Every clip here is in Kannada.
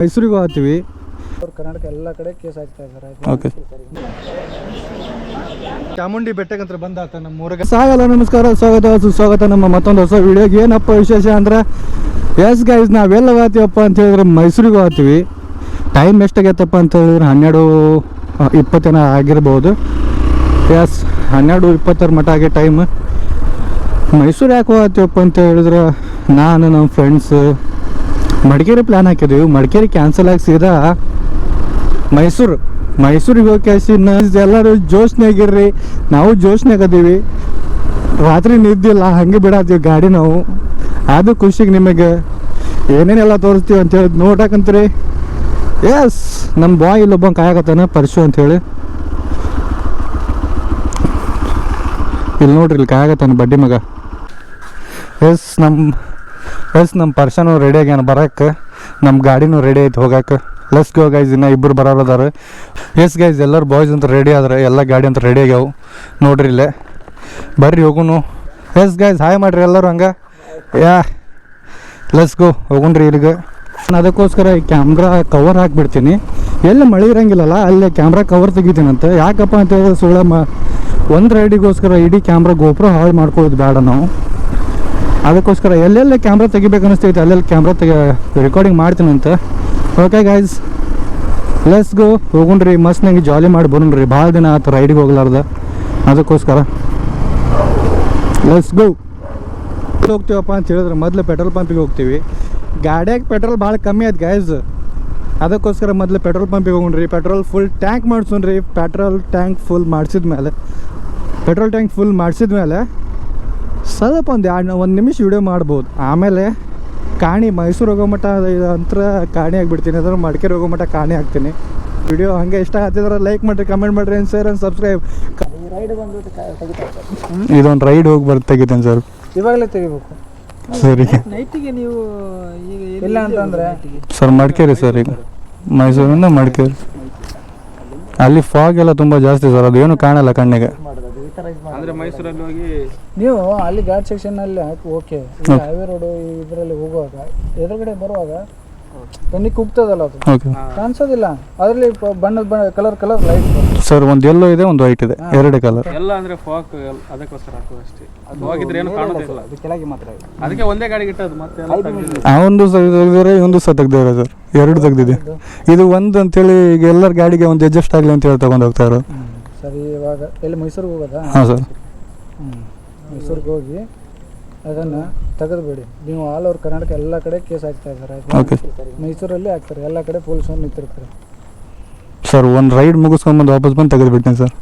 ಮೈಸೂರಿಗೆ ಹೋಗ್ತೀವಿ. ಅವ್ರು ಕರ್ನಾಟಕ ಎಲ್ಲ ಕಡೆ ಕೇಸ್ ಆಗ್ತಾ ಇದ್ದಾರೆ. ಓಕೆ ಚಾಮುಂಡಿ ಅಂತ ಬಂದಾತ ನಮ್ಮ ಊರಿಗೆ ಸಾಗಲ್ಲ ನಮಸ್ಕಾರ ಸ್ವಾಗತ ಸುಸ್ವಾಗತ ನಮ್ಮ ಮತ್ತೊಂದು ಹೊಸ ವಿಡಿಯೋಗೆ. ಏನಪ್ಪ ವಿಶೇಷ ಅಂದ್ರೆ ಎಸ್ ಗೈಸ್ ನಾವೆಲ್ಲ ಹೋಗ್ತೀವಪ್ಪ ಅಂತ ಹೇಳಿದ್ರೆ ಮೈಸೂರಿಗೆ ಹೋಗ್ತೀವಿ. ಟೈಮ್ ಎಷ್ಟಾಗೈತಪ್ಪ ಅಂತ ಹೇಳಿದ್ರೆ ಹನ್ನೆರಡು ಇಪ್ಪತ್ತೇನ ಆಗಿರ್ಬೋದು. ಎಸ್ ಹನ್ನೆರಡು ಇಪ್ಪತ್ತರ ಮಟ್ಟ ಆಗಿ ಟೈಮ್ ಮೈಸೂರು ಯಾಕೆ ಹೋಗ್ತೀವಪ್ಪ ಅಂತ ಹೇಳಿದ್ರೆ ನಾನು ನಮ್ಮ ಫ್ರೆಂಡ್ಸ್ ಮಡಿಕೇರಿ ಪ್ಲ್ಯಾನ್ ಹಾಕಿದ್ವಿ. ಮಡಿಕೇರಿ ಕ್ಯಾನ್ಸಲ್ ಆಗಿ ಸೀದಾ ಮೈಸೂರು. ಮೈಸೂರಿಗೆ ಹೋಗಿ ಎಲ್ಲರೂ ಜೋಶ್ನಾಗಿರ್ರಿ ನಾವು ಜೋಶ್ನಾಗದೀವಿ ರಾತ್ರಿ ನಿದ್ದಿಲ್ಲ ಹಂಗೆ ಬಿಡಾದಿವಿ ಗಾಡಿ ನಾವು. ಅದು ಖುಷಿಗೆ ನಿಮಗೆ. ಏನೇನೆಲ್ಲ ತೋರಿಸ್ತೀವಿ ಅಂತೇಳಿ ನೋಡಕಂತ್ರಿ. ಎಸ್ ನಮ್ಮ ಬಾಯ್ ಇಲ್ಲೊಬ್ಬ ಕಾಯಕತ್ತಾನ, ಪರ್ಶು ಅಂತೇಳಿ ಇಲ್ಲಿ ನೋಡ್ರಿ, ಇಲ್ಲಿ ಕಾಯಕತ್ತಾನ ಬಡ್ಡಿ ಮಗ. ಎಸ್ ನಮ್ಮ ಎಸ್ ನಮ್ಮ ಪರ್ಸನು ರೆಡಿ ಆಗ್ಯಾನ ಬರಕ್ಕೆ ನಮ್ಮ ಗಾಡಿನೂ ರೆಡಿ ಐತೆ ಹೋಗಕ್ಕೆ ಲಸ್ ಗೋ ಗೈಸ್ ಇನ್ನು ಇಬ್ಬರು ಬರಲ್ಲದಾರೆ ಎಸ್ ಗೈಸ್ ಎಲ್ಲರು ಬಾಯ್ಸ್ ಅಂತ ರೆಡಿ ಆದ್ರೆ, ಎಲ್ಲ ಗಾಡಿ ಅಂತ ರೆಡಿ ಆಗ್ಯಾವು. ನೋಡ್ರಿ ಇಲ್ಲೇ. ಬರ್ರಿ ಹೋಗುನು. ಎಸ್ ಗೈಸ್ ಹಾಯ್ ಮಾಡ್ರಿ ಎಲ್ಲರೂ ಹಂಗೆ? ಯಾ. ಲಸ್ ಗೋ ಹೋಗುಣ್ರಿ ಇಲ್ಲಿಗೆ. ನಾನು ಅದಕ್ಕೋಸ್ಕರ ಈ ಕ್ಯಾಮ್ರಾ ಕವರ್ ಹಾಕ್ಬಿಡ್ತೀನಿ. ಎಲ್ಲಿ ಮಳೆ ಇರಂಗಿಲ್ಲಲ್ಲ, ಅಲ್ಲೇ ಕ್ಯಾಮ್ರಾ ಕವರ್ ತೆಗಿತೀನಂತೆ. ಯಾಕಪ್ಪ ಅಂತ ಹೇಳಿದ್ರೆ ಸುಳ್ಳ ಮ ಒಂದು ರೈಡಿಗೋಸ್ಕರ ಇಡೀ ಕ್ಯಾಮ್ರಾ ಗೋಪುರ ಹಾಳು ಮಾಡ್ಕೊಳ್ಳೋದು ಬೇಡ ನಾವು. ಅದಕ್ಕೋಸ್ಕರ ಎಲ್ಲೆಲ್ಲಿ ಕ್ಯಾಮ್ರಾ ತೆಗಿಬೇಕು ಅನ್ನಿಸ್ತೈತೆ ಅಲ್ಲೆಲ್ಲಿ ಕ್ಯಾಮ್ರಾ ತೆಗಿ ರೆಕಾರ್ಡಿಂಗ್ ಮಾಡ್ತೀನಂತ ಓಕೆ ಗೈಸ್ ಲೆಸ್ ಗೋ ಹೋಗುಣ್ರಿ, ಮಸ್ತ್ ನಂಗೆ ಜಾಲಿ ಮಾಡಿ ಬರೋಣ್ರಿ. ಭಾಳ ದಿನ ಆಯ್ತು ರೈಡಿಗೆ ಹೋಗ್ಲಾರ್ದ. ಅದಕ್ಕೋಸ್ಕರ. ಲೆಸ್ ಗೋ ಹೋಗ್ತೀವಪ್ಪ ಅಂತ ಹೇಳಿದ್ರೆ ಮೊದಲು ಪೆಟ್ರೋಲ್ ಪಂಪಿಗೆ ಹೋಗ್ತೀವಿ. ಗಾಡಿಯಾಗ ಪೆಟ್ರೋಲ್ ಭಾಳ ಕಮ್ಮಿ ಆಯ್ತು ಗೈಸ್ ಅದಕ್ಕೋಸ್ಕರ ಮೊದಲು ಪೆಟ್ರೋಲ್ ಪಂಪಿಗೆ ಹೋಗೋಣ್ರಿ. ಪೆಟ್ರೋಲ್ ಫುಲ್ ಟ್ಯಾಂಕ್ ಮಾಡ್ಸೋಣ್ರಿ. ಪೆಟ್ರೋಲ್ ಟ್ಯಾಂಕ್ ಫುಲ್ ಮಾಡಿಸಿದ ಮೇಲೆ ಪೆಟ್ರೋಲ್ ಟ್ಯಾಂಕ್ ಫುಲ್ ಮಾಡಿಸಿದ ಮೇಲೆ ಸ್ವಲ್ಪ ಒಂದು ಎರಡು ಒಂದು ನಿಮಿಷ ವಿಡಿಯೋ ಮಾಡ್ಬೋದು. ಆಮೇಲೆ ಕಾಣಿ ಮೈಸೂರು ಹೋಗೋ ಮಟ್ಟ ಅಂತರ ಕಾಣಿ ಆಗಿಬಿಡ್ತೀನಿ. ಅದ್ರ ಮಡಿಕೇರಿ ಹೋಗೋ ಮಟ್ಟ ಕಾಣಿ ಆಗ್ತೀನಿ ವಿಡಿಯೋ ಹಂಗೆ ಇಷ್ಟ ಆಗ್ತಿದ್ರೆ ಲೈಕ್ ಮಾಡಿರಿ ಕಮೆಂಟ್ ಮಾಡಿರಿ ಏನು ಸರ್ ಒಂದು ಸಬ್ಸ್ಕ್ರೈಬ್ ಇದೊಂದು ರೈಡ್ ಹೋಗಿ ಬರ್ತ ತೆಗಿತೇನೆ ಸರ್ ಇವಾಗಲೇ ತೆಗಿಬೇಕು. ಸರಿ. ನೈಟಿಗೆ ನೀವು ಈಗ ಇಲ್ಲ ಅಂತಂದ್ರೆ ಸರ್ ಮಡಿಕೇರಿ ಸರ್ ಈಗ. ಮೈಸೂರಿಂದ ಮಡಿಕೇರಿ ಅಲ್ಲಿ ಫಾಗ್ ಎಲ್ಲ ತುಂಬ ಜಾಸ್ತಿ ಸರ್ ಅದು ಏನು ಕಾಣಲ್ಲ ಕಣ್ಣಿಗೆ. ಅಂದ್ರೆ ಮೈಸೂರಲ್ಲಿ ಹೋಗಿ ನೀವು ಅಲ್ಲಿ ಘಾಟ್ ಸೆಕ್ಷನ್ ಅಲ್ಲಿ ಹಾಕಿ ಓಕೆ ಈಗ ಹೈವೇ ರೋಡ್ ಇದರಲ್ಲಿ ಹೋಗುವಾಗ ಎದುರುಗಡೆ ಬರುವಾಗ ಬನ್ನಿ ಕುಗ್ತದಲ್ಲ ಅದು? ಓಕೆ ಕಾಣಿಸೋದಿಲ್ಲ. ಅದರಲ್ಲಿ ಬಣ್ಣದ ಬಣ್ಣ ಕಲರ್ ಕಲರ್ ಲೈಟ್ ಸರ್ ಒಂದು ಎಲ್ಲೋ ಇದೆ ಒಂದು ವೈಟ್ ಇದೆ ಎರಡೇ ಕಲರ್ ಎಲ್ಲ ಅಂದ್ರೆ ಫಾಕ್ ಅದಕ್ಕೋಸ್ಕರ ಹಾಕೋದು ಅಷ್ಟೇ. ಅದು ಹೋಗಿದ್ರೆ ಏನು ಕಾಣೋದಿಲ್ಲ. ಕೆಳಗೆ ಮಾತ್ರ ಅದಕ್ಕೆ ಒಂದೇ ಗಾಡಿಗೆ ಇಟ್ಟದ್ದು ಮತ್ತೆ ಎಲ್ಲ ತೆಗ್ದಿಲ್ಲ. ಆ ಒಂದು ತೆಗ್ದಿದ್ದಾರೆ ಒಂದು ಸಹ ತೆಗ್ದಿದ್ದಾರೆ ಸರ್ ಎರಡು ತೆಗ್ದಿದೆ. ಇದು ಒಂದು ಅಂತೇಳಿ ಈಗ ಎಲ್ಲರ ಗಾಡಿಗೆ ಒಂದು ಅಡ್ಜಸ್ಟ್ ಆಗಲಿ ಅಂತ ಹೇಳಿ ತಗೊಂಡು ಹೋಗ್ತಾ ಇರೋದು. ಸರಿ ಇವಾಗ ಎಲ್ಲಿ ಮೈಸೂರಿಗೆ ಹೋಗೋದಾ? ಹಾಂ ಸರ್. ಹ್ಞೂ ಮೈಸೂರಿಗೆ ಹೋಗಿ ಅದನ್ನು ತೆಗೆದುಬಿಡಿ. ನೀವು ಆಲ್ ಓವರ್ ಕರ್ನಾಟಕ ಎಲ್ಲ ಕಡೆ ಕೇಸ್ ಹಾಕ್ತಾ ಇದ್ದಾರೆ. ಓಕೆ ಮೈಸೂರಲ್ಲಿ ಹಾಕ್ತಾರೆ. ಎಲ್ಲ ಕಡೆ ಪೊಲೀಸರು ನಿಂತಿರ್ತಾರೆ ಸರ್ ಒಂದು ರೈಡ್ ಮುಗಿಸ್ಕೊಂಬಂದು ವಾಪಸ್ ಬಂದು ತೆಗೆದುಬಿಡ್ತೀನಿ ಸರ್.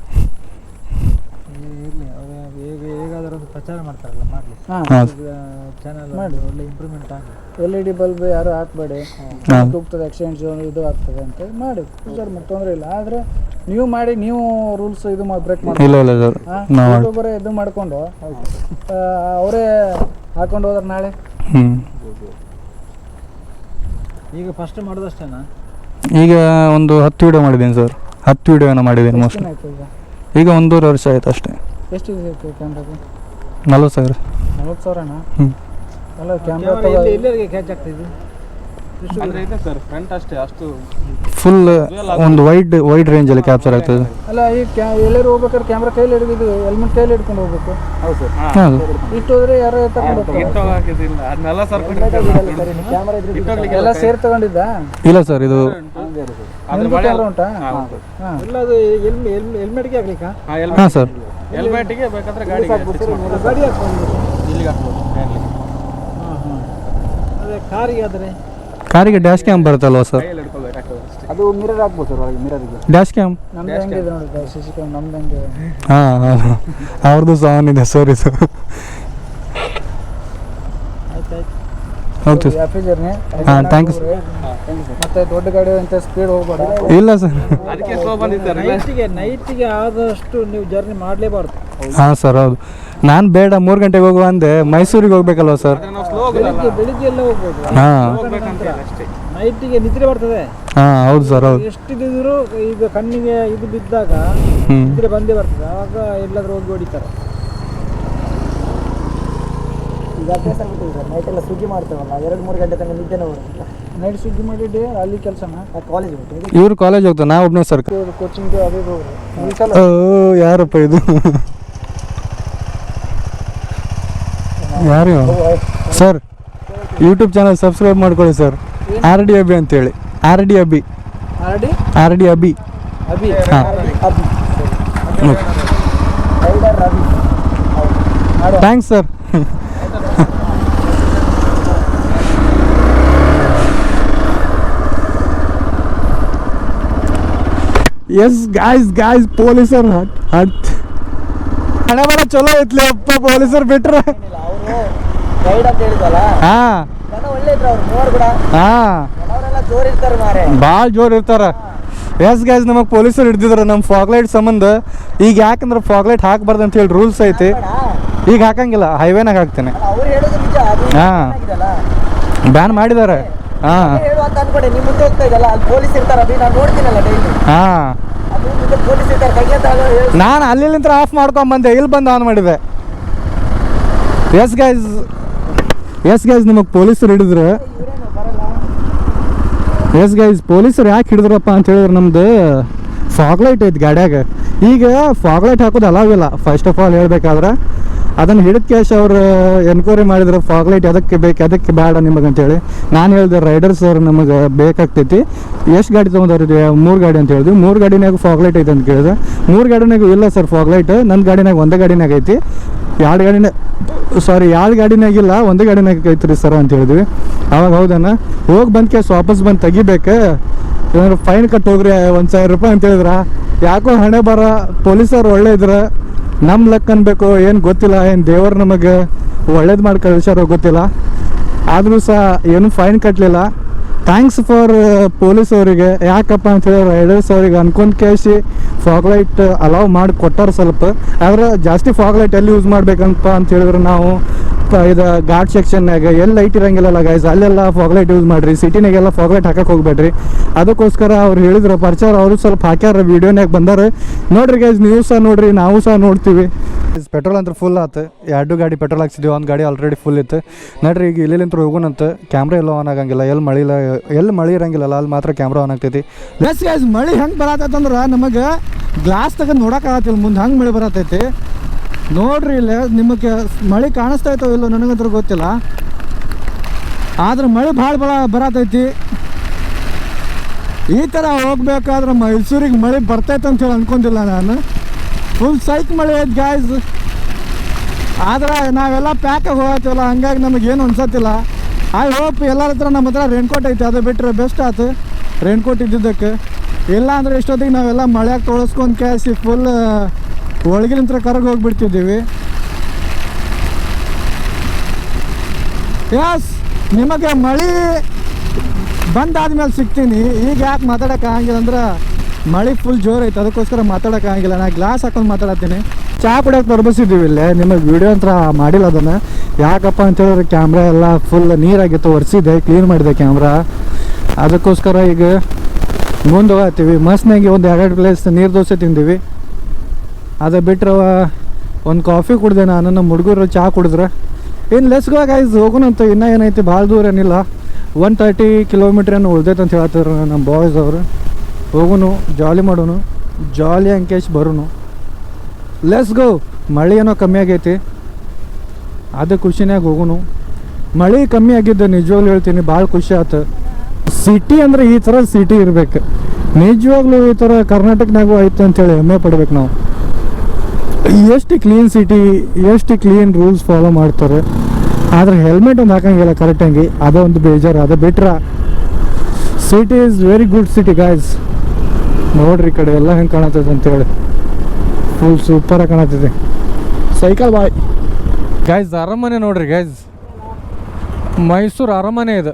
ಇರಲಿ. ಅವ್ರು ಹೇಗೆ ಹೇಗಾದರೂ ಒಂದು ಪ್ರಚಾರ ಮಾಡ್ತಾರಲ್ಲ ಮಾಡಲಿ. ಹಾಂ. ಚಾನಲ್ ಮಾಡಿ. ಒಳ್ಳೆ ಇಂಪ್ರೂವ್ಮೆಂಟ್ ಆಗಲಿ. ಎಲ್ ಇ ಡಿ ಬಲ್ಬ್ ಯಾರು ಹಾಕ್ಬೇಡಿ. ಹೋಗ್ತದೆ ಆಕ್ಸಿಡೆಂಟ್ ಇದು ಆಗ್ತದೆ ಅಂತ ಮಾಡಿ. ಸರ್ ಮತ್ತೆ ತೊಂದರೆ ಇಲ್ಲ. ಆದರೆ ನೀವು ಮಾಡಿ ನೀವು ರೂಲ್ಸ್ ಇದು ಬ್ರೇಕ್ ಮಾಡಿ ಇಲ್ಲ ಇಲ್ಲ ಸರ್ ನಾವು ಇದು ಮಾಡ್ಕೊಂಡು ಅವರೇ ಹಾಕೊಂಡು ಹೋದ್ರೆ ನಾಳೆ? ಹ್ಞೂ ಈಗ ಫಸ್ಟ್ ಮಾಡೋದಷ್ಟೇನಾ? ಈಗ ಒಂದು ಹತ್ತು ವಿಡಿಯೋ ಮಾಡಿದ್ದೀನಿ ಸರ್ ಹತ್ತು ವಿಡಿಯೋನ ಮಾಡಿದ್ದೀನಿ ಮೋಸ್ಟ್ ಈಗ? ಈಗ ಒಂದೂವರೆ ವರ್ಷ ಆಯ್ತು ಅಷ್ಟೇ. ಎಷ್ಟು ಇದೆ ಕ್ಯಾಮ್ರಾಗೆ ನಲ್ವತ್ತು ಸಾವಿರ. ನಲ್ವತ್ತು ಸಾವಿರನಾ? ಹ್ಞೂ ಅಲ್ಲ ಕ್ಯಾಮ್ರಾ ಎಲ್ಲರಿಗೆ ಕ್ಯಾಚ್ ಆಗ್ತಿದೆ ಅಂದ್ರೆ ಇದೆ ಸರ್ ಫ್ರಂಟ್ ಅಷ್ಟೇ ಅಷ್ಟು ಫುಲ್ ಒಂದು ವೈಡ್ ವೈಡ್ ರೇಂಜಲ್ಲಿ ಕ್ಯಾಪ್ಚರ್ ಆಗ್ತದೆ. ಅಲ್ಲ ಈ ಕ್ಯಾ ಎಲ್ಲರೂ ಹೋಗ್ಬೇಕಾದ್ರೆ ಕ್ಯಾಮ್ರಾ ಕೈಲಿ ಹಿಡಿದು ಹೆಲ್ಮೆಟ್ ಕೈಲಿ ಹಿಡ್ಕೊಂಡು ಹೋಗ್ಬೇಕು. ಹೌದು ಸರ್ ಹಾಂ. ಇಟ್ಟು ಹೋದ್ರೆ ಯಾರೋ ತಗೊಂಡು ಹೋಗ್ತಾರೆ ಇಟ್ಟು ಹಾಕಿದಿಲ್ಲ ಅದನ್ನೆಲ್ಲ ಸ್ವಲ್ಪ ಎಲ್ಲ ಸೇರಿ ತಗೊಂಡಿದ್ದ? ಇಲ್ಲ ಸರ್ ಇದು ಅದ್ರ ಕ್ಯಾಮ್ರಾ ಉಂಟಾ? ಹಾಂ ಎಲ್ಲ ಅದು ಹೆಲ್ಮೆಟ್ಗೆ ಆಗ್ಲಿಕ್ಕ? ಹಾಂ ಸರ್ ಹೆಲ್ಮೆಟ್ಗೆ ಬೇಕಾದ್ರೆ ಗಾಡಿ ಗಾಡಿ ಹಾಕ್ಬೋದು. ಇಲ್ಲಿಗೆ ಹಾಕ್ಬೋದು ಫ್ಯಾನ್ಲಿ ಅದೇ ಕಾರಿಗೆ ಆದರೆ? ಕಾರಿಗೆ ಡ್ಯಾಶ್ ಕ್ಯಾಮ್ ಬರುತ್ತಲ್ವಾ ಸರ್ ಅದು ಮಿರರ್ ಹಾಕ್ಬೋದು ಸರ್ ಒಳಗೆ ಮಿರರ್ಗೆ ಡ್ಯಾಶ್ ಕ್ಯಾಮ್ ನಮ್ದು ಹೆಂಗಿದೆ ನೋಡಿ ಸಿ ಸಿ ಕ್ಯಾಮ್ ನಮ್ದು ಹೆಂಗೆ? ಹಾಂ ಅವ್ರದ್ದು ಸಾನ್ ಇದೆ ಸರಿ ಸರ್ ಜರ್ನಿ ಹಾಂ ಥ್ಯಾಂಕ್ ಯು ಮತ್ತೆ ದೊಡ್ಡ ಗಾಡಿ ಅಂತ ಸ್ಪೀಡ್ ಹೋಗ್ಬಾರ್ದು ಇಲ್ಲ ಸರ್ ಅದಕ್ಕೆ ಸ್ಲೋ ಬಂದಿದ್ದಾರೆ. ನೈಟಿಗೆ ನೈಟಿಗೆ ಆದಷ್ಟು ನೀವು ಜರ್ನಿ ಮಾಡಲೇಬಾರ್ದು. ಹಾಂ ಸರ್ ಹೌದು. ನಾನು ಬೇಡ ಮೂರು ಗಂಟೆಗೆ ಹೋಗುವ ಅಂದೆ ಮೈಸೂರಿಗೆ ಹೋಗ್ಬೇಕಲ್ವ ಸರ್ ಬೆಳಿಗ್ಗೆ ಬೆಳಿಗ್ಗೆ ಎಲ್ಲ ಹೋಗ್ಬೋದು. ಹಾಂ. ಹೋಗ್ಬೇಕಂತ ಅಷ್ಟೇ ನೈಟಿಗೆ ನಿದ್ರೆ ಬರ್ತದೆ. ಹಾಂ ಹೌದು ಸರ್ ಹೌದು. ಎಷ್ಟಿದ್ರು ಈಗ ಕಣ್ಣಿಗೆ ಇದು ಬಿದ್ದಾಗ ನಿದ್ರೆ ಬಂದೇ ಬರ್ತದೆ. ಆಗ ಎಲ್ಲಾದ್ರೂ ಹೋಗಿ ಹೊಡಿತಾರೆ. ಈಗ ಅಭ್ಯಾಸ ಆಗ್ಬಿಟ್ಟಿದೆ ಸರ್ ನೈಟ್ ಎಲ್ಲ ಸುಗ್ಗಿ ಮಾಡ್ತೇವಲ್ಲ ಎರಡು ಮೂರು ಗಂಟೆ ತನಕ ನಿದ್ದೆನೇ ಬರೋದಿಲ್ಲ ನೈಟ್ ಸುಗ್ಗಿ ಮಾಡಿದ್ದೆ ಅಲ್ಲಿ ಕೆಲಸನ? ಆ ಕಾಲೇಜ್ ಬಿಟ್ಟು ಇವ್ರು ಕಾಲೇಜ್ ಹೋಗ್ತಾರೆ ನಾ ಒಬ್ಬನೇ ಸರ್ ಕೋಚಿಂಗ್ ಅದೇ ಹೋಗ್ರಿ ಈ ಸಲ ಓ ಯಾರಪ್ಪ ಇದು? ಯಾರು? ಸರ್ ಯೂಟ್ಯೂಬ್ ಚಾನಲ್ ಸಬ್ಸ್ಕ್ರೈಬ್ ಮಾಡ್ಕೊಳ್ಳಿ ಸರ್. ಆರ್ ಡಿ ಅಬಿ ಅಂತೇಳಿ. R D Abhi R D? Abhi ಹಾಂ. Thanks sir yes guys guys ಪೊಲೀಸರ್ ಹಟ್ ಹಣ ಬರ ಚಲೋ ಐತ್ಲಿ ಅಪ್ಪ ಪೊಲೀಸರ್ ಬಿಟ್ರೆ. ಗೈಡ್ ಅಂತ ಹೇಳಿದ್ವಲ್ಲ? ಹಾ. ಜನ ಒಳ್ಳೆ ಇದ್ರು ಅವ್ರು ಮೂವರು ಕೂಡ. ಹಾ. ಅವರೆಲ್ಲ ಜೋರ್ ಇರ್ತಾರೆ ಮಾರೆ ಭಾಳ ಜೋರು ಇರ್ತಾರ. ಎಸ್ ಗಾಯ್ಸ್ ನಮಗೆ ಪೊಲೀಸರು ಹಿಡ್ದಿದ್ರು. ನಮ್ಮ ಫಾಗ್ಲೈಟ್ ಸಂಬಂಧ. ಈಗ ಯಾಕಂದ್ರೆ ಫಾಗ್ಲೈಟ್ ಹಾಕಬಾರ್ದು ಅಂತ ಹೇಳಿ ರೂಲ್ಸ್ ಐತಿ. ಈಗ ಹಾಕಂಗಿಲ್ಲ. ಹೈವೇನಾಗ ಹಾಕ್ತೇನೆ. ಅಲ್ಲ, ಅವ್ರು ಹೇಳೋದು ನಿಜ. ಅದು ಹಾ. ಬ್ಯಾನ್ ಮಾಡಿದ್ದಾರೆ ಹಾಂ. ಅದೇ ಹೇಳು ಅಂತ ಅನ್ಕೊಂಡೆ. ನೀವು ಮುಂದೆ ಹೋಗ್ತಾ ಇದಲ್ಲ ಅಲ್ಲಿ ಪೊಲೀಸ್ ಇರ್ತಾರೆ. ಅಭಿ ನಾನು ನೋಡ್ತೀನಲ್ಲ ಡೈಲಿ ಹಾಂ. ಅದು ಮುಂದೆ ಪೊಲೀಸ್ ಇರ್ತಾರೆ. ಕೈ ಅಂತ ಆಗ ಹೇಳು. ನಾನು ಅಲ್ಲಿಂದ ಆಫ್ ಮಾಡ್ಕೊಂಡ್ ಬಂದೆ ಇಲ್ಲಿ ಬಂದು ಆನ್ ಮಾಡಿದೆ. ಎಸ್ ಗೈಸ್ ಎಸ್ ಗೈಸ್ ನಿಮಗೆ ಪೊಲೀಸರು ಹಿಡಿದ್ರು. ಎಸ್ ಗೈಸ್ ಪೊಲೀಸರು ಯಾಕೆ ಹಿಡಿದ್ರಪ್ಪ ಅಂತ ಹೇಳಿದ್ರೆ ನಮ್ದು ಫಾಗ್ಲೈಟ್ ಐತಿ ಗಾಡ್ಯಾಗ. ಈಗ ಫಾಗ್ಲೈಟ್ ಹಾಕೋದು ಅಲಾವಿಲ್ಲ ಫಸ್ಟ್ ಆಫ್ ಆಲ್ ಹೇಳ್ಬೇಕಾದ್ರೆ, ಅದನ್ನು ಹಿಡಿದ ಕ್ಯಾಶ್ ಅವ್ರು ಎನ್ಕ್ವೈರಿ ಮಾಡಿದ್ರು ಫಾಗ್ಲೈಟ್ ಅದಕ್ಕೆ ಬೇಕು ಅದಕ್ಕೆ ಬೇಡ ನಿಮಗೆ ಅಂತೇಳಿ ನಾನು ಹೇಳಿದೆ ರೈಡರ್ಸ್ ಅವ್ರು ನಮಗೆ ಬೇಕಾಗ್ತೈತಿ. ಎಷ್ಟು ಗಾಡಿ ತೊಗೊಂಡವ್ರಿದ್ವಿ ಮೂರು ಗಾಡಿ ಅಂತ ಹೇಳಿದ್ವಿ ಮೂರು ಗಾಡಿನಾಗ ಫಾಗ್ಲೈಟ್ ಐತೆ ಅಂತ ಕೇಳಿದೆ. ಮೂರು ಗಾಡಿನಾಗ ಇಲ್ಲ ಸರ್ ಫಾಗ್ಲೈಟ್ ನನ್ನ ಗಾಡಿನಾಗ ಒಂದೇ ಗಾಡಿನಾಗ ಐತಿ. ಎರಡು ಗಾಡಿನ ಸಾರಿ ಎರಡು ಗಾಡಿನಾಗಿಲ್ಲ ಒಂದೇ ಗಾಡಿನಾಗ ಐತ್ರಿ ಸರ್ ಅಂತ ಹೇಳಿದ್ವಿ. ಅವಾಗ ಹೌದಣ್ಣ, ಹೋಗಿ ಬಂದ ಕೇಸ್, ವಾಪಸ್ ಬಂದು ತೆಗಿಬೇಕು. ಏನಾದ್ರು ಫೈನ್ ಕಟ್ ಹೋಗ್ರಿ, ಒಂದು ಸಾವಿರ ರೂಪಾಯಿ ಅಂತ ಹೇಳಿದ್ರ? ಯಾಕೋ ಹಣೆ ಬರ ಪೊಲೀಸರು ಒಳ್ಳೆ ಇದ್ರ. ನಮ್ಮ ಲಕ್ ಅನ್ಬೇಕು, ಏನು ಗೊತ್ತಿಲ್ಲ, ಏನು ದೇವರು ನಮಗೆ ಒಳ್ಳೇದು ಮಾಡಿ ಕಳಿಸ್ಯಾರೋ ಗೊತ್ತಿಲ್ಲ. ಆದರೂ ಸಹ ಏನು ಫೈನ್ ಕಟ್ಟಲಿಲ್ಲ ಥ್ಯಾಂಕ್ಸ್ ಫಾರ್ ಪೊಲೀಸ್ ಅವರಿಗೆ. ಯಾಕಪ್ಪ ಅಂತ ಹೇಳಿ ರೈಡರ್ಸ್ ಅವ್ರಿಗೆ ಅನ್ಕೊಂಡ್ ಫಾಗ್ ಲೈಟ್ ಅಲೌ ಮಾಡಿ ಕೊಟ್ಟಾರ ಸ್ವಲ್ಪ. ಆದ್ರೆ ಜಾಸ್ತಿ ಫಾಗ್ಲೈಟ್ ಎಲ್ಲಿ ಯೂಸ್ ಮಾಡ್ಬೇಕಂತ ಅಂತ ಹೇಳಿದ್ರೆ ನಾವು ಇದು ಘಾಟ್ ಸೆಕ್ಷನ್ನಾಗ ಎಲ್ಲಿ ಲೈಟ್ ಇರಂಗಿಲ್ಲಲ್ಲ ಗೈಸ್ ಅಲ್ಲೆಲ್ಲ ಫಾಗ್ಲೈಟ್ ಯೂಸ್ ಮಾಡಿರಿ. ಸಿಟಿನಾಗೆಲ್ಲ ಫಾಗ್ಲೈಟ್ ಹಾಕಕ್ಕೆ ಹೋಗ್ಬೇಡ್ರಿ. ಅದಕ್ಕೋಸ್ಕರ ಅವ್ರು ಹೇಳಿದ್ರು ಪರಿಚಯ ಅವರು ಸ್ವಲ್ಪ ಹಾಕ್ಯಾರ ವಿಡಿಯೋನಾಗ ಬಂದಾರ. ನೋಡ್ರಿ ಗೈಸ್ ನೀವು ಸಹ ನೋಡ್ರಿ, ನಾವು ಸಹ ನೋಡ್ತೀವಿ. ಪೆಟ್ರೋಲ್ ಅಂತ ಫುಲ್ ಆತು. ಎರಡು ಗಾಡಿ ಪೆಟ್ರೋಲ್ ಹಾಕ್ಸಿದ್ವಿ, ಒಂದು ಗಾಡಿ ಆಲ್ರೆಡಿ ಫುಲ್ ಇತ್ತು. ನೋಡ್ರಿ, ಈಗ ಇಲ್ಲಿಂತ್ರ ಹೋಗೋಣಂತ ಕ್ಯಾಮ್ರಾ ಎಲ್ಲ ಆನ್ ಆಗಂಗಿಲ್ಲ. ಎಲ್ಲಿ ಮಳಿ ಇಲ್ಲ ಎಲ್ಲಿ ಮಳಿ ಇರಂಗಿಲ್ಲಲ್ಲ ಅಲ್ಲಿ ಮಾತ್ರ ಕ್ಯಾಮ್ರಾ ಆನ್ ಆಗ್ತೈತಿ. ಎಸ್ ಗೈಸ್ ಮಳಿ ಹೆಂಗೆ ಬರತ್ತಂದ್ರೆ ನಮಗೆ ಗ್ಲಾಸ್ ತೆಗೆದು ನೋಡೋಕ್ಕಾಗತ್ತಿಲ್ಲ ಮುಂದೆ ಹಂಗೆ ಮಳೆ ಬರತೈತಿ? ನೋಡ್ರಿ ಇಲ್ಲ, ನಿಮಗೆ ಮಳೆ ಕಾಣಿಸ್ತಾ ಇತ್ತೋ ಇಲ್ಲೋ ನನಗಂತೂ ಗೊತ್ತಿಲ್ಲ. ಆದ್ರೆ ಮಳೆ ಭಾಳ ಬರ ಬರತೈತಿ. ಈ ಥರ ಹೋಗ್ಬೇಕಾದ್ರೆ ಮೈಸೂರಿಗೆ ಮಳೆ ಬರ್ತೈತೆ ಅಂತ ಹೇಳಿ ಅನ್ಕೊಂಡಿಲ್ಲ ನಾನು. ಫುಲ್ ಸೈಕ್ ಮಳೆ ಐತೆ ಗಾಯ್ಸ್ ಆದ್ರೆ ನಾವೆಲ್ಲ ಪ್ಯಾಕಾಗಿ ಹೋಗತ್ತಿಲ್ಲ ಹಂಗಾಗಿ ನಮಗೇನು ಅನ್ಸತ್ತಿಲ್ಲ. ಐ ಹೋಪ್ ಎಲ್ಲರ ಹತ್ರ ನಮ್ಮ ಹತ್ರ ರೇನ್ಕೋಟ್ ಐತೆ, ಅದು ಬಿಟ್ಟರೆ ಬೆಸ್ಟ್ ಆಯ್ತು ರೇನ್ಕೋಟ್ ಇದ್ದಿದ್ದಕ್ಕೆ. ಇಲ್ಲ ಅಂದ್ರೆ ಇಷ್ಟೊತ್ತಿಗೆ ನಾವೆಲ್ಲ ಮಳೆಯಾಗ ತೊಳಸ್ಕೊಂಡು ಕ್ಯಾಸಿ ಫುಲ್ ಒಳಗಿನಿಂತ್ರ ಕರಗಿ ಹೋಗ್ಬಿಡ್ತಿದ್ದೀವಿ. ಎಸ್ ನಿಮಗೆ ಮಳೆ ಬಂದಾದ್ಮೇಲೆ ಸಿಗ್ತೀನಿ. ಈಗ ಯಾಕೆ ಮಾತಾಡೋಕೆ ಆಗಂಗಿಲ್ಲ ಅಂದ್ರೆ ಮಳೆ ಫುಲ್ ಜೋರೈತೆ ಅದಕ್ಕೋಸ್ಕರ ಮಾತಾಡಕ್ ಆಗಂಗಿಲ್ಲ. ನಾ ಗ್ಲಾಸ್ ಹಾಕೊಂಡು ಮಾತಾಡತ್ತೀನಿ. ಚಹಾ ಕುಡಿಯೋಕೆ ಬರ್ಬಸಿದ್ದೀವಿ ಇಲ್ಲೇ. ನಿಮಗೆ ವಿಡಿಯೋ ಅಂತ ಮಾಡಿಲ್ಲ ಅದನ್ನು. ಯಾಕಪ್ಪ ಅಂತ ಹೇಳಿದ್ರೆ ಕ್ಯಾಮ್ರಾ ಎಲ್ಲ ಫುಲ್ ನೀರಾಗಿತ್ತು, ಒರೆಸಿದೆ ಕ್ಲೀನ್ ಮಾಡಿದೆ ಕ್ಯಾಮ್ರಾ ಅದಕ್ಕೋಸ್ಕರ ಈಗ ಮುಂದೆ ಹೋಗತ್ತೀವಿ ಮಸ್ತ್ನಾಗಿ ಒಂದು ಎರಡು ಪ್ಲೇಸ್ ನೀರು ದೋಸೆ ತಿಂದೀವಿ. ಅದು ಬಿಟ್ಟರೆ ಒಂದು ಕಾಫಿ ಕುಡ್ದೆ ನಾನು ನಮ್ಮ ಹುಡುಗರು ಚಹಾ ಕುಡಿದ್ರೆ. ಇನ್ನು ಲೆಸ್ ಗಾಯ್ಸ್ ಹೋಗೋಣಂತ ಇನ್ನೂ ಏನೈತಿ? ಭಾಳ ದೂರ ಏನಿಲ್ಲ. ಒನ್ ತರ್ಟಿ ಕಿಲೋಮೀಟ್ರ್ ಏನು ಉಳ್ದೈತೆ ಅಂತ ಹೇಳ್ತಾರೆ ನಮ್ಮ ಬಾಯ್ಸ್ ಅವರು. ಹೋಗೋನು, ಜಾಲಿ ಮಾಡೋನು, ಜಾಲಿ ಅಂಕೇಶ್ ಬರೋನು. ಲೆಸ್ ಗೋ ಮಳೆ ಏನೋ ಕಮ್ಮಿ ಆಗೈತಿ. ಅದು ಖುಷಿನಾಗ ಹೋಗೋನು. ಮಳೆ ಕಮ್ಮಿ ಆಗಿದ್ದು ನಿಜವಾಗ್ಲೂ ಹೇಳ್ತೀನಿ, ಭಾಳ ಖುಷಿ ಆಯ್ತು ಸಿಟಿ ಅಂದ್ರೆ ಈ ಥರ ಸಿಟಿ ಇರ್ಬೇಕು. ನಿಜವಾಗ್ಲೂ ಈ ಥರ ಕರ್ನಾಟಕನಾಗೂ ಅಂತ ಅಂತೇಳಿ ಹೆಮ್ಮೆ ಪಡ್ಬೇಕು ನಾವು. ಎಷ್ಟು ಕ್ಲೀನ್ ಸಿಟಿ ಎಷ್ಟು ಕ್ಲೀನ್ ರೂಲ್ಸ್ ಫಾಲೋ ಮಾಡ್ತಾರೆ. ಆದ್ರೆ ಹೆಲ್ಮೆಟ್ ಒಂದು ಹಾಕಂಗಿಲ್ಲ ಕರೆಕ್ಟಾಗಿ ಅದೇ ಒಂದು ಬೇಜಾರು, ಅದು ಬಿಟ್ರೆ. City is very good city guys ನೋಡ್ರಿ ಈ ಕಡೆ ಎಲ್ಲ ಹೆಂಗೆ ಕಾಣತೈತೆ ಅಂತೇಳಿ ಫುಲ್ ಸೂಪರಾಗಿ ಕಾಣತೈತೆ ಸೈಕಲ್ ಬಾಯ್ ಗೈಸ್ ಅರಮನೆ ನೋಡ್ರಿ ಗೈಸ್ ಮೈಸೂರು ಅರಮನೆ ಇದು.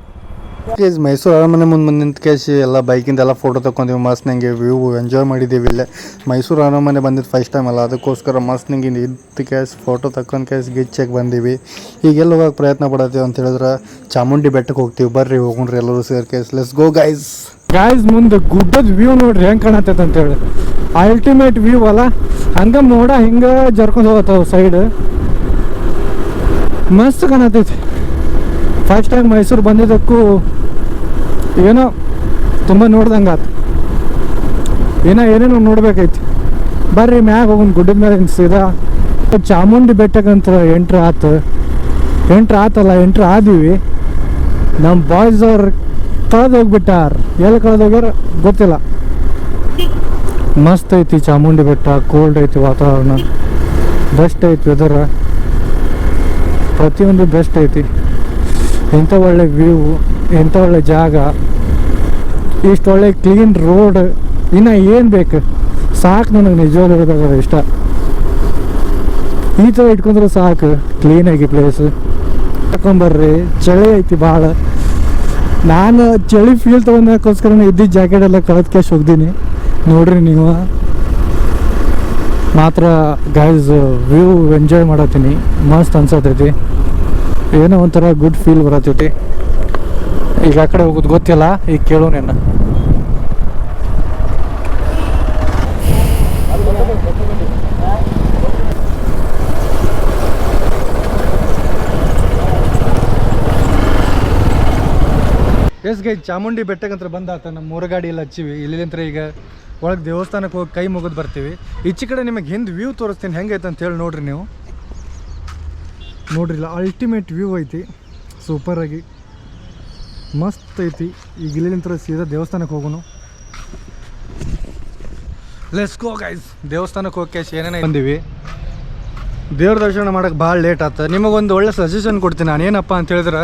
ಗೈಸ್ ಮೈಸೂರು ಅರಮನೆ ಮುಂದೆ ಮುಂದೆ ನಿಂತು ಕೇಸಿ ಎಲ್ಲ ಬೈಕಿಂದ ಎಲ್ಲ ಫೋಟೋ ತಗೊಂತೀವಿ ಮಸ್ತ್ ನಂಗೆ ವ್ಯೂ ಎಂಜಾಯ್ ಮಾಡಿದ್ದೀವಿ ಇಲ್ಲೇ. ಮೈಸೂರು ಅರಮನೆ ಬಂದಿದ್ದು ಫಸ್ಟ್ ಟೈಮ್ ಅಲ್ಲ, ಅದಕ್ಕೋಸ್ಕರ ಮಸ್ತ್ ನಂಗೆ ಇದ್ದ ಕೇಸ್ ಫೋಟೋ ತಕ್ಕೊಂಡು ಕೇಸ್ ಗಿಚ್ಚಾಗಿ ಬಂದೀವಿ. ಈಗ ಎಲ್ಲಿ ಹೋಗೋಕೆ ಪ್ರಯತ್ನ ಪಡತ್ತೀವಿ ಅಂತ ಹೇಳಿದ್ರೆ ಚಾಮುಂಡಿ ಬೆಟ್ಟಕ್ಕೆ ಹೋಗ್ತೀವಿ. ಬರ್ರಿ, ಹೋಗೋಣ್ರಿ, ಎಲ್ಲರೂ ಸೇರ್ ಕೇಸ್ ಲೆಸ್ ಗೋ ಗೈಸ್ ಗೈಸ್ ಮುಂದೆ ಗುಡ್ಡದ ವ್ಯೂ ನೋಡ್ರಿ ಹೆಂಗೆ ಕಾಣತೈತೆ ಅಂತೇಳಿ. ಅಲ್ಟಿಮೇಟ್ ವ್ಯೂ ಅಲ್ಲ, ಹಂಗೆ ಮೋಡ ಹಿಂಗೆ ಜರ್ಕೊಂಡು ಹೋಗತ್ತವ ಸೈಡ್ ಮಸ್ತ್ ಕಾಣತೈತಿ ಫಸ್ಟ್ ಟೈಮ್ ಮೈಸೂರು ಬಂದಿದ್ದಕ್ಕೂ ಏನೋ ತುಂಬ ನೋಡ್ದಂಗೆ ಆತು. ಏನೋ ಏನೇನೋ ನೋಡ್ಬೇಕೈತಿ. ಬರ್ರಿ ಮ್ಯಾಗ ಹೋಗೋಣ, ಗುಡ್ಡದ ಮೇಲೆ ಸೀದಾ. ಚಾಮುಂಡಿ ಬೆಟ್ಟಕ್ಕಂತ ಎಂಟ್ರ್ ಆತು. ಎಂಟ್ರ್ ಆತಲ್ಲ, ಎಂಟ್ರ್ ಆದೀವಿ. ನಮ್ಮ ಬಾಯ್ಸ್ ಅವ್ರು ಕಳೆದು ಹೋಗ್ಬಿಟ್ಟಾರ ಎಲ್ಲಿ ಕಳೆದೋಗ್ಯಾರ? ಗೊತ್ತಿಲ್ಲ. ಮಸ್ತ್ ಐತಿ ಚಾಮುಂಡಿ ಬೆಟ್ಟ ಕೋಲ್ಡ್ ಐತಿ ವಾತಾವರಣ ಬೆಸ್ಟ್ ಐತಿ ವೆದರ್ ಪ್ರತಿಯೊಂದು ಬೆಸ್ಟ್ ಐತಿ. ಎಂಥ ಒಳ್ಳೆ ವ್ಯೂ ಎಂಥ ಒಳ್ಳೆ ಜಾಗ, ಇಷ್ಟು ಒಳ್ಳೆ ಕ್ಲೀನ್ ರೋಡ್ ಇನ್ನು ಏನು ಬೇಕು? ಸಾಕು ನನಗೆ ನಿಜವಾಗ್ಲೂ ಹೇಳ್ಬೇಕಾದ್ರೆ ಇಷ್ಟ. ಈ ಥರ ಇಟ್ಕೊಂಡ್ರೆ ಸಾಕು. ಕ್ಲೀನಾಗಿ ಪ್ಲೇಸ್ ತಗೊಂಬರ್ರಿ ಚಳಿ ಐತಿ ಭಾಳ ನಾನು ಚಳಿ ಫೀಲ್ ತೊಗೊಂಡಕ್ಕೋಸ್ಕರ ಇದ್ದಿದ್ದ ಜಾಕೆಟ್ ಎಲ್ಲ ಕಳೆದ ಕ್ಯಾಶ್ ಹೋಗ್ದೀನಿ. ನೋಡ್ರಿ ನೀವು. ಮಾತ್ರ ಗೈಸ್ ವ್ಯೂ ಎಂಜಾಯ್ ಮಾಡತ್ತೀನಿ. ಮಸ್ತ್ ಅನ್ಸತೈತಿ. ಏನೋ ಒಂಥರ ಗುಡ್ ಫೀಲ್ ಬರತೈತಿ. ಈಗ ಆ ಕಡೆ ಹೋಗೋದು ಗೊತ್ತಿಲ್ಲ, ಈಗ ಕೇಳು ನಿನ್ನ ಎಸ್ ಗೈ ಚಾಮುಂಡಿ ಬೆಟ್ಟಕ್ಕಂತ್ರ ಬಂದಾತ ನಮ್ಮ ಮೂರು ಗಾಡಿ ಎಲ್ಲ ಹಚ್ಚಿವಿ. ಇಲ್ಲಿಂತ್ರ ಈಗ ಒಳಗೆ ದೇವಸ್ಥಾನಕ್ಕೆ ಹೋಗಿ ಕೈ ಮುಗಿದು ಬರ್ತೀವಿ. ಈಚೆ ಕಡೆ ನಿಮಗೆ ಹಿಂದೆ ವ್ಯೂ ತೋರಿಸ್ತೀನಿ. ಹೆಂಗೈತೆ ಅಂತ ಹೇಳಿ ನೋಡ್ರಿ ನೀವು. ನೋಡ್ರಿ, ಇಲ್ಲ ಅಲ್ಟಿಮೇಟ್ ವ್ಯೂ ಐತಿ. ಸೂಪರಾಗಿ ಮಸ್ತ್ ಐತಿ. ಈಗ ಇಲ್ಲಿಂತ್ರ ಸೀದಾ ದೇವಸ್ಥಾನಕ್ಕೆ ಹೋಗೋಣ ಲೆಸ್ಕೋ ಗೈಸ್ ದೇವಸ್ಥಾನಕ್ಕೆ ಹೋಗಿ ಏನೇನೇ ಬಂದೀವಿ. ದೇವ್ರ ದರ್ಶನ ಮಾಡೋಕೆ ಭಾಳ ಲೇಟ್ ಆತ. ನಿಮಗೊಂದು ಒಳ್ಳೆ ಸಜೆಷನ್ ಕೊಡ್ತೀನಿ ನಾನು. ಏನಪ್ಪ ಅಂತ ಹೇಳಿದ್ರೆ,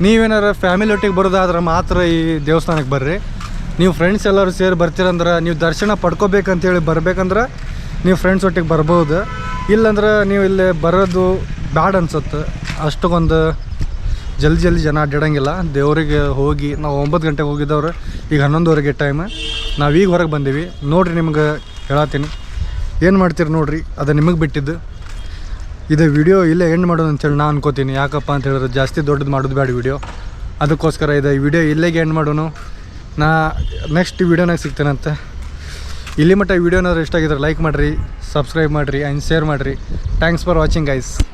ನೀವೇನಾರ ಫ್ಯಾಮಿಲಿ ಒಟ್ಟಿಗೆ ಬರೋದಾದ್ರೆ ಮಾತ್ರ ಈ ದೇವಸ್ಥಾನಕ್ಕೆ ಬರ್ರಿ. ನೀವು ಫ್ರೆಂಡ್ಸ್ ಎಲ್ಲರೂ ಸೇರಿ ಬರ್ತೀರಂದ್ರೆ, ನೀವು ದರ್ಶನ ಪಡ್ಕೋಬೇಕಂತೇಳಿ ಬರ್ಬೇಕಂದ್ರೆ ನೀವು ಫ್ರೆಂಡ್ಸ್ ಒಟ್ಟಿಗೆ ಬರ್ಬೋದು. ಇಲ್ಲಂದ್ರೆ ನೀವು ಇಲ್ಲಿ ಬರೋದು ಬ್ಯಾಡ್ ಅನ್ಸುತ್ತೆ. ಅಷ್ಟಕ್ಕೊಂದು ಜಲ್ದಿ ಜಲ್ದಿ ಜನ ಅಡ್ಡಾಡಂಗಿಲ್ಲ. ದೇವರಿಗೆ ಹೋಗಿ, ನಾವು ಒಂಬತ್ತು ಗಂಟೆಗೆ ಹೋಗಿದ್ದವ್ರು, ಈಗ ಹನ್ನೊಂದುವರೆಗೆ ಟೈಮ್ ನಾವು ಈಗ ಹೊರಗೆ ಬಂದೀವಿ. ನೋಡಿರಿ ನಿಮ್ಗೆ ಹೇಳತ್ತೀನಿ. ಏನು ಮಾಡ್ತೀರಿ ನೋಡಿರಿ? ಅದು ನಿಮಗೆ ಬಿಟ್ಟಿದ್ದು. ಇದು ವಿಡಿಯೋ ಇಲ್ಲೇ ಎಂಡ್ ಮಾಡೋದು ಅಂತೇಳಿ ನಾನು ಅನ್ಕೋತೀನಿ. ಯಾಕಪ್ಪ ಅಂತ ಹೇಳಿದ್ರೆ ಜಾಸ್ತಿ ದೊಡ್ಡದು ಮಾಡೋದು ಬೇಡ ವಿಡಿಯೋ ಅದಕ್ಕೋಸ್ಕರ ಇದು ವಿಡಿಯೋ ಇಲ್ಲಿಗೆ ಎಂಡ್ ಮಾಡೋನು ನಾ ನೆಕ್ಸ್ಟ್ ವಿಡಿಯೋನಾಗ ಸಿಗ್ತೇನಂತೆ. ಇಲ್ಲಿ ಮಟ್ಟ ವೀಡಿಯೋನಾದ್ರೂ ಇಷ್ಟ ಆಗಿದ್ರೆ ಲೈಕ್ ಮಾಡಿರಿ ಸಬ್ಸ್ಕ್ರೈಬ್ ಮಾಡಿರಿ ಆ್ಯಂಡ್ ಶೇರ್ ಮಾಡಿರಿ. Thanks for watching guys